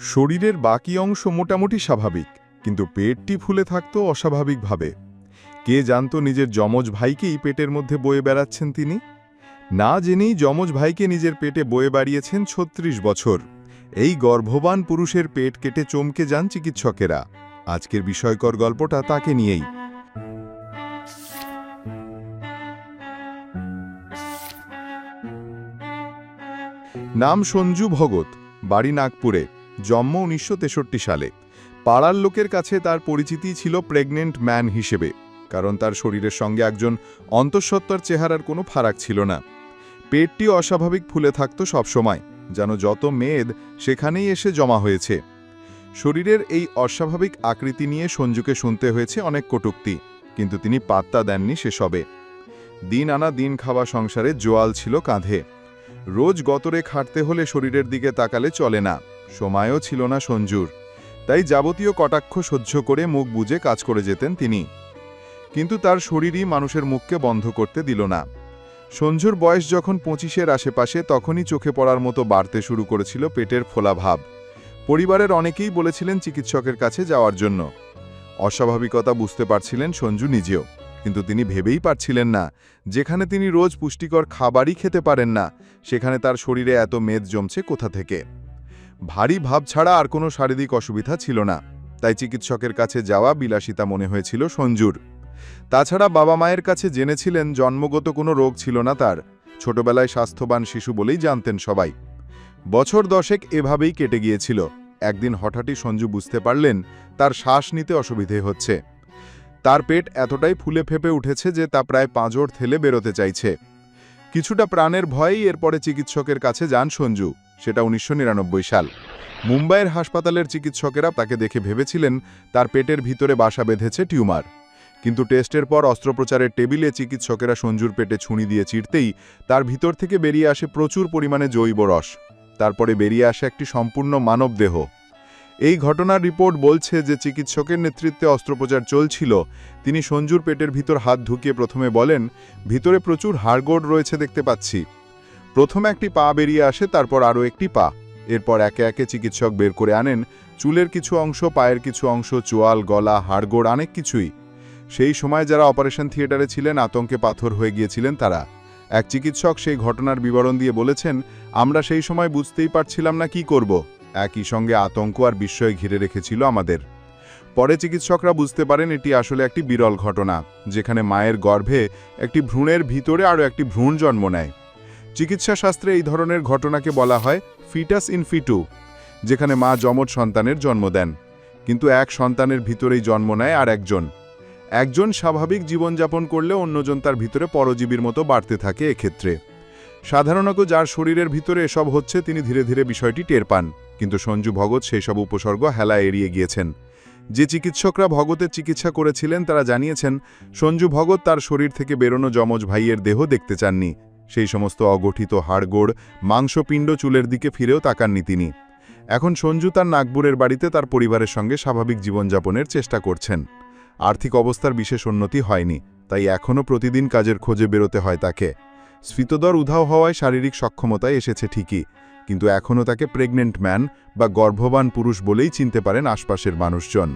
শরীরের বাকি অংশ মোটামুটি স্বাভাবিক, কিন্তু পেটটি ফুলে থাকত অস্বাভাবিকভাবে। কে জানতো নিজের যমজ ভাইকেই পেটের মধ্যে বয়ে বেড়াচ্ছেন তিনি? না জেনেই যমজ ভাইকে নিজের পেটে বয়ে বাড়িয়েছেন ছত্রিশ বছর। এই গর্ভবান পুরুষের পেট কেটে চমকে যান চিকিৎসকেরা। আজকের বিষয়কর গল্পটা তাকে নিয়েই। নাম সঞ্জু ভগত, বাড়ি নাগপুরে। জন্ম উনিশশো তেষট্টি সালে। পাড়ার লোকের কাছে তার পরিচিতি ছিল প্রেগনেন্ট ম্যান হিসেবে, কারণ তার শরীরের সঙ্গে একজন অন্তঃসত্ত্বার চেহারার কোনো ফারাক ছিল না। পেটটি অস্বাভাবিক ফুলে থাকত সবসময়, যেন যত মেদ সেখানেই এসে জমা হয়েছে। শরীরের এই অস্বাভাবিক আকৃতি নিয়ে সঞ্জুকে শুনতে হয়েছে অনেক কটুক্তি, কিন্তু তিনি পাত্তা দেননি সেসবে। দিন আনা দিন খাওয়া সংসারে জোয়াল ছিল কাঁধে। রোজ গতরে খাটতে হলে শরীরের দিকে তাকালে চলে না। সময়ও ছিল না সঞ্জুর। তাই যাবতীয় কটাক্ষ সহ্য করে মুখ বুজে কাজ করে যেতেন তিনি। কিন্তু তার শরীরই মানুষের মুখকে বন্ধ করতে দিল না। সঞ্জুর বয়স যখন পঁচিশের আশেপাশে, তখনই চোখে পড়ার মতো বাড়তে শুরু করেছিল পেটের ফোলা ভাব। পরিবারের অনেকেই বলেছিলেন চিকিৎসকের কাছে যাওয়ার জন্য। অস্বাভাবিকতা বুঝতে পারছিলেন সঞ্জু নিজেও। কিন্তু তিনি ভেবেই পারছিলেন না, যেখানে তিনি রোজ পুষ্টিকর খাবারই খেতে পারেন না, সেখানে তার শরীরে এত মেদ জমছে কোথা থেকে? ভারী ভাব ছাড়া আর কোনো শারীরিক অসুবিধা ছিল না, তাই চিকিৎসকের কাছে যাওয়া বিলাসিতা মনে হয়েছিল সঞ্জুর। তাছাড়া বাবা মায়ের কাছে জেনেছিলেন জন্মগত কোনো রোগ ছিল না তার, ছোটবেলায় স্বাস্থ্যবান শিশু বলেই জানতেন সবাই। বছর দশেক এভাবেই কেটে গিয়েছিল, একদিন হঠাৎই সঞ্জু বুঝতে পারলেন তার শ্বাস নিতে অসুবিধে হচ্ছে। তার পেট এতটাই ফুলে ফেপে উঠেছে যে তা প্রায় পাঁজর থেলে বেরোতে চাইছে। কিছুটা প্রাণের ভয়েই এরপরে চিকিৎসকের কাছে যান সঞ্জু। সেটা উনিশশো নিরানব্বই সাল। মুম্বাইয়ের হাসপাতালের চিকিৎসকেরা তাকে দেখে ভেবেছিলেন তার পেটের ভিতরে বাসা বেঁধেছে টিউমার। কিন্তু টেস্টের পর অস্ত্রোপচারের টেবিলে চিকিৎসকেরা সঞ্জুর পেটে ছুঁড়ি দিয়ে চিরতেই তার ভিতর থেকে বেরিয়ে আসে প্রচুর পরিমাণে জৈব রস। তারপরে বেরিয়ে আসে একটি সম্পূর্ণ মানব দেহ। এই ঘটনার রিপোর্ট বলছে যে চিকিৎসকের নেতৃত্বে অস্ত্রোপচার চলছিল। তিনি সঞ্জুর পেটের ভিতর হাত ঢুকিয়ে প্রথমে বলেন, ভিতরে প্রচুর হাড়গোড় রয়েছে দেখতে পাচ্ছি। প্রথমে একটি পা বেরিয়ে আসে, তারপর আরও একটি পা। এরপর একে একে চিকিৎসক বের করে আনেন, চুলের কিছু অংশ, পায়ের কিছু অংশ, চোয়াল, গলা, হাড়গোড়, অনেক কিছুই। সেই সময় যারা অপারেশন থিয়েটারে ছিলেন, আতঙ্কে পাথর হয়ে গিয়েছিলেন তারা। এক চিকিৎসক সেই ঘটনার বিবরণ দিয়ে বলেছেন, আমরা সেই সময় বুঝতেই পারছিলাম না কি করব। একই সঙ্গে আতঙ্ক আর বিস্ময় ঘিরে রেখেছিল আমাদের। পরে চিকিৎসকরা বুঝতে পারেন, এটি আসলে একটি বিরল ঘটনা, যেখানে মায়ের গর্ভে একটি ভ্রূণের ভিতরে আরও একটি ভ্রূণ জন্ম নেয়। চিকিৎসা শাস্ত্রে এই ধরনের ঘটনাকে বলা হয় ফিটাস ইন ফিটু যেখানে মা যমজ সন্তানের জন্ম দেন। কিন্তু এক সন্তানের ভিতরেই জন্ম নেয় আর একজন। একজন স্বাভাবিক জীবনযাপন করলে অন্যজন তার ভিতরে পরজীবীর মতো বাড়তে থাকে এক্ষেত্রে। সাধারণত যার শরীরের ভিতরে এসব হচ্ছে, তিনি ধীরে ধীরে বিষয়টি টের পান। কিন্তু সঞ্জু ভগত সেই সব উপসর্গ হেলা এড়িয়ে গিয়েছেন। যে চিকিৎসকরা ভগতের চিকিৎসা করেছিলেন, তারা জানিয়েছেন, সঞ্জু ভগত তার শরীর থেকে বেরোনো যমজ ভাইয়ের দেহ দেখতে চাননি। সেই সমস্ত অগঠিত হাড়গোড় মাংসপিণ্ড চুলের দিকে ফিরেও তাকাননি তিনি। এখন সঞ্জু তার নাগপুরের বাড়িতে তার পরিবারের সঙ্গে স্বাভাবিক জীবনযাপনের চেষ্টা করছেন। আর্থিক অবস্থার বিশেষ উন্নতি হয়নি, তাই এখনও প্রতিদিন কাজের খোঁজে বেরোতে হয় তাকে। স্ফীতদর উধাও হওয়ায় শারীরিক সক্ষমতায় এসেছে ঠিকই, কিন্তু এখনও তাকে প্রেগনেন্ট ম্যান বা গর্ভবান পুরুষ বলেই চিনতে পারেন আশপাশের মানুষজন।